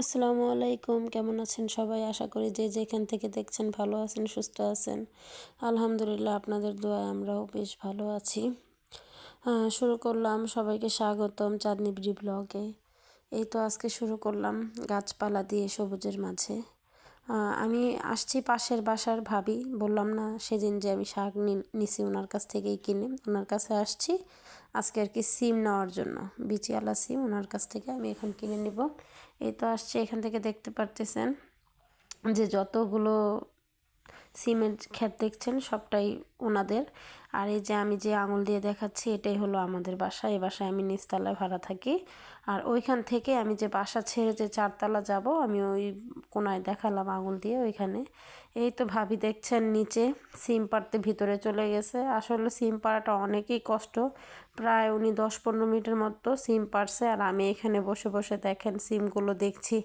আসসালামু আলাইকুম, কেমন আছেন সবাই? আশা করি যে যেখান থেকে দেখছেন ভালো আছেন, সুস্থ আছেন। আলহামদুলিল্লাহ আপনাদের দোয়ায় আমরাও বেশ ভালো আছি। শুরু করলাম সবাইকে স্বাগতম চাঁদনি ব্রি ব্লগে। এই তো আজকে শুরু করলাম গাছপালা দিয়ে সবুজের মাঝে। আমি আসছি পাশের বাসার ভাবি, বললাম না সেদিন যে আমি শাক নিছি ওনার কাছ থেকেই কিনে, ওনার কাছে আসছি। আজকে আর কি সিম নেওয়ার জন্য বিচিয়ালা সিম ওনার কাছ থেকে আমি এখন কিনে নিব। এই তো আসছে এখান থেকে দেখতে পারতেছেন যে যতগুলো সিমেন্ট খ্যাত দেখছেন সবটাই ওনাদের। আর এই যে আমি যে আঙুল দিয়ে দেখাচ্ছি, এটাই হলো আমাদের বাসা। এই বাসায় আমি নিচতলায় ভাড়া থাকি। আর ওইখান থেকে আমি যে বাসা ছেড়ে যে চারতলা যাব, আমি ওই কোনায় দেখালাম আঙুল দিয়ে ওইখানে। এই তো ভাবি দেখছেন নিচে, সিম পাড়তে ভিতরে চলে গেছে। আসলে সিম পাড়াটা অনেকই কষ্ট। প্রায় উনি দশ পনেরো মিনিটের মতো সিম পারছে আর আমি এখানে বসে বসে দেখেন সিমগুলো দেখছি।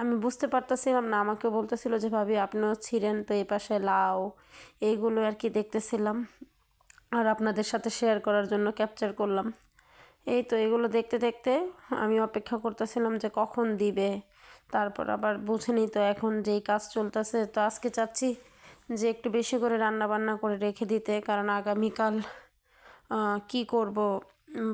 আমি বুঝতে পারতেছিলাম না আমাকে বলতেছিল যে, ভাবি আপনিও ছিলেন তো এই পাশে লাউ। এইগুলো আর কি দেখতেছিলাম। আর আপনাদের সাথে শেয়ার করার জন্য ক্যাপচার করলাম। এই তো এগুলো দেখতে দেখতে আমি অপেক্ষা করতেছিলাম যে কখন দিবে। তারপর আবার বুঝেনি তো এখন যেই কাজ চলতেছে। তো আজকে চাচ্ছি যে একটু বেশি করে রান্না বান্না করে রেখে দিতে, কারণ আগামীকাল কি করব?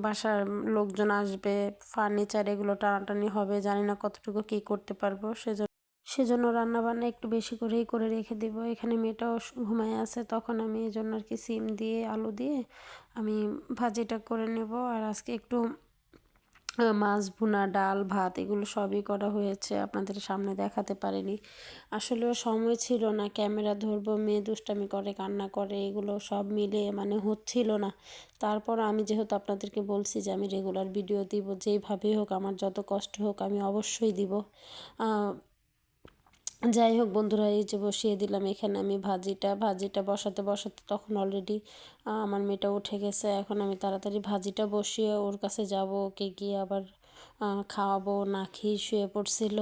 বাসার লোকজন আসবে ফার্নিচার এগুলো টানাটানি হবে, জানি না কতটুকু কি করতে পারব, সেজন্য সেজন্য রান্না বান্না একটু বেশি করেই করে রেখে দিব। এখানে মেয়েটাও ঘুমায় আছে, তখন আমি এই জন্য আর কি সিম দিয়ে, আলু দিয়ে আমি ভাজিটা করে নেব। আর আজকে একটু মাছ ভুনা, ডাল, ভাত এগুলো সবই করা হয়েছে, আপনাদের সামনে দেখাতে পারিনি। আসলেও সময় ছিল না, ক্যামেরা ধরবো, মেয়ে দুষ্টামি করে, কান্না করে, এগুলো সব মিলে মানে হচ্ছিল না। তারপর আমি যেহেতু আপনাদেরকে বলছি যে আমি রেগুলার ভিডিও দিব, যেইভাবেই হোক, আমার যত কষ্ট হোক, আমি অবশ্যই দিব। যাই হোক বন্ধুরা, এই যে বসিয়ে দিলাম এখানে আমি ভাজিটা। ভাজিটা বসাতে বসাতে তখন অলরেডি আমার মেয়েটা উঠে গেছে। এখন আমি তাড়াতাড়ি ভাজিটা বসিয়ে ওর কাছে যাব, ওকে গিয়ে আবার খাওয়াবো, না খেয়ে শুয়ে পড়ছিল।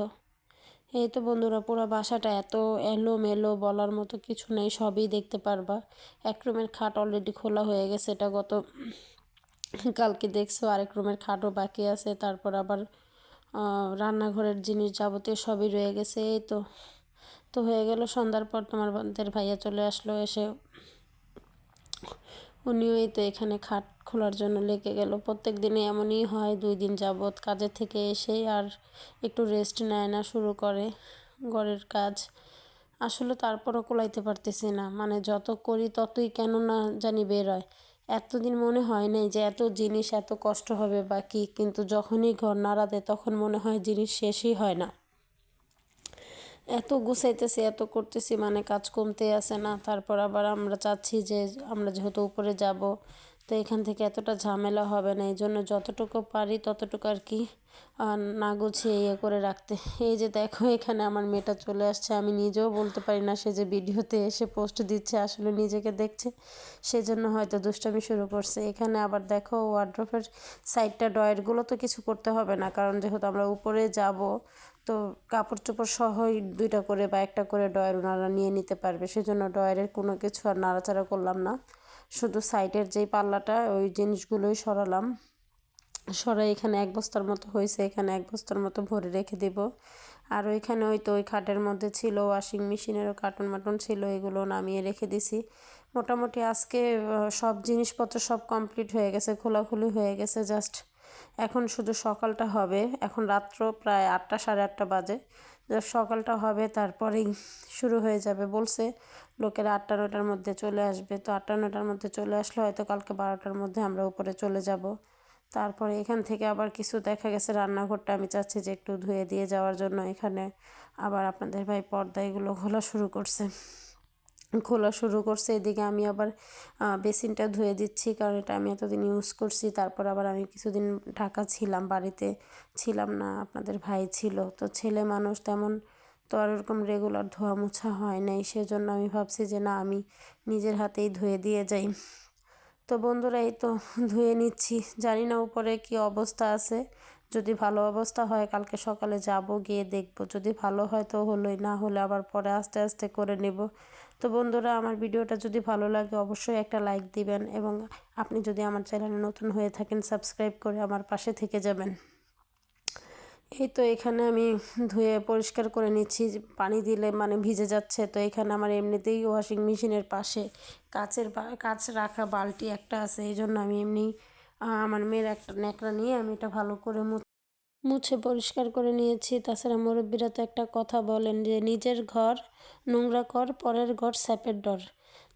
এই তো বন্ধুরা, পুরো বাসাটা এত এলোমেলো বলার মতো কিছু নেই, সবই দেখতে পারবা। এক রুমের খাট অলরেডি খোলা হয়ে গেছে, এটা গত, কালকে দেখছ, আরেক রুমের খাটও বাকি আছে। তারপর আবার রান্নাঘরের জিনিস যাবতীয় সবই রয়ে গেছে, এই তো। তো হয়ে গেল, সন্ধ্যার পর তোমার বোনদের ভাইয়া চলে আসলো এসে। উনিও এই তো এখানে খাট খোলার জন্য লেগে গেল। প্রত্যেক দিনে এমনই হয়, দুই দিন যাবৎ কাজের থেকে এসে আর একটু রেস্ট নেয় না, শুরু করে ঘরের কাজ। আসলে তারপরও কোলাইতে পারতেছি না মানে যত করি ততই কেন না জানি বের হয়। এতদিন মনে হয় নাই যে এত জিনিস এত কষ্ট হবে বা কী, কিন্তু যখনই ঘর নাড়া দেয় তখন মনে হয় জিনিস শেষই হয় না। এত গুছাইতেছি, এত করতেছি মানে কাজ কমতে আসে না। তারপর আবার আমরা চাচ্ছি যে আমরা যেহেতু উপরে যাব তো এখান থেকে এতটা ঝামেলা হবে না, এই জন্য যতটুকু পারি ততটুকু আর কি না গুছিয়ে ইয়ে করে রাখতে। এই যে দেখো, এখানে আমার মেয়েটা চলে আসছে, আমি নিজেও বলতে পারি না সে যে ভিডিওতে এসে পোস্ট দিচ্ছে, আসলে নিজেকে দেখছে, সেজন্য হয়তো দুষ্টামি শুরু করছে। এখানে আবার দেখো ওয়ার্ড্রোফের সাইডটা ডয়েরগুলো তো কিছু করতে হবে না, কারণ যেহেতু আমরা উপরে যাব, তো কাপড় চোপড় সহই দুইটা করে বা একটা করে ডয়ার ওনারা নিয়ে নিতে পারবে, সেজন্য ডয়ারের কোনো কিছু আর নাড়াচাড়া করলাম না। শুধু সাইডের যেই পাল্লাটা, ওই জিনিসগুলোই সরালাম। সরাই এখানে এক বস্তার মতো হয়েছে, এখানে এক বস্তার মতো ভরে রেখে দেব। আর ওইখানে ওই তো ওই খাটের মধ্যে ছিল ওয়াশিং মেশিনেরও কার্টন মাটন ছিল, এগুলো নামিয়ে রেখে দিছি। মোটামুটি আজকে সব জিনিসপত্র সব কমপ্লিট হয়ে গেছে, খোলাখুলি হয়ে গেছে জাস্ট এখন শুধু সকালটা হবে। এখন রাত্র প্রায় আটটা, সাড়ে আটটা বাজে। সকালটা হবে, তারপরেই শুরু হয়ে যাবে বলছে। লোকেরা আটটা নটার মধ্যে চলে আসবে। তো আটটা নটার মধ্যে চলে আসলে হয়তো কালকে বারোটার মধ্যে আমরা উপরে চলে যাব। তারপরে এখান থেকে আবার কিছু দেখা গেছে রান্নাঘরটা আমি চাচ্ছি যে একটু ধুয়ে দিয়ে যাওয়ার জন্য। এখানে আবার আপনাদের ভাই পর্দা এগুলো খোলা শুরু করছে। খোলা শুরু করছে, এদিকে আমি আবার বেসিনটা ধুয়ে দিচ্ছি, কারণ এটা আমি এতদিন ইউজ করছি। তারপর আবার আমি কিছুদিন ঢাকা ছিলাম, বাড়িতে ছিলাম না, আপনাদের ভাই ছিল। তো ছেলে মানুষ তেমন তো আর ওরকম রেগুলার ধোয়া মোছা হয় নাই, সেজন্য আমি ভাবছি যে না, আমি নিজের হাতেই ধুয়ে দিয়ে যাই। তো বন্ধুরা, এই তো ধুয়ে নিচ্ছি। জানি না উপরে কি অবস্থা আছে। যদি ভালো অবস্থা হয়, কালকে সকালে যাব, গিয়ে দেখব। যদি ভালো হয় তো হলোই, না হলে আবার পরে আস্তে আস্তে করে নেব। তো বন্ধুরা, আমার ভিডিওটা যদি ভালো লাগে অবশ্যই একটা লাইক দিবেন এবং আপনি যদি আমার চ্যানেলে নতুন হয়ে থাকেন, সাবস্ক্রাইব করে আমার পাশে থেকে যাবেন। এই তো এখানে আমি ধুয়ে পরিষ্কার করে নিচ্ছি, পানি দিলে মানে ভিজে যাচ্ছে। তো এখানে আমার এমনিতেই ওয়াশিং মেশিনের পাশে কাচের কাচ রাখা বালতি একটা আছে, এই জন্য আমি এমনি আমার মেয়ের একটা ন্যাকড়া নিয়ে আমি এটা ভালো করে মুছে পরিষ্কার করে নিয়েছি। তাছাড়া মুরব্বীরা তো একটা কথা বলেন যে, নিজের ঘর নোংরা কর, পরের ঘর স্যাপের ডর।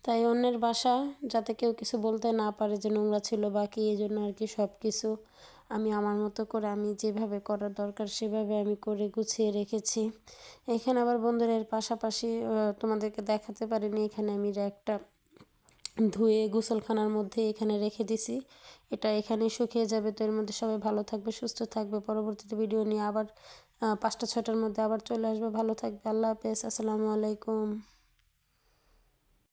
তাই অন্যের বাসা যাতে কেউ কিছু বলতে না পারে যে নোংরা ছিল বাকি, এই জন্য আর কি সব কিছু আমি আমার মতো করে আমি যেভাবে করার দরকার সেভাবে আমি করে গুছিয়ে রেখেছি। এখানে আবার বন্ধুরা, এর পাশাপাশি তোমাদেরকে দেখাতে পারিনি, এখানে আমি একটা ধুয়ে গোসলখানার মধ্যে এখানে রেখে দিছি। এটা এখানে শুকিয়ে যাবে তো এর মধ্যে সবাই ভালো থাকবে, সুস্থ থাকবে। পরবর্তীতে ভিডিও নিয়ে আবার পাঁচটা ছটার মধ্যে আবার চলে আসবে। ভালো থাকবে। আল্লাহ হাফেজ। আসসালামু আলাইকুম।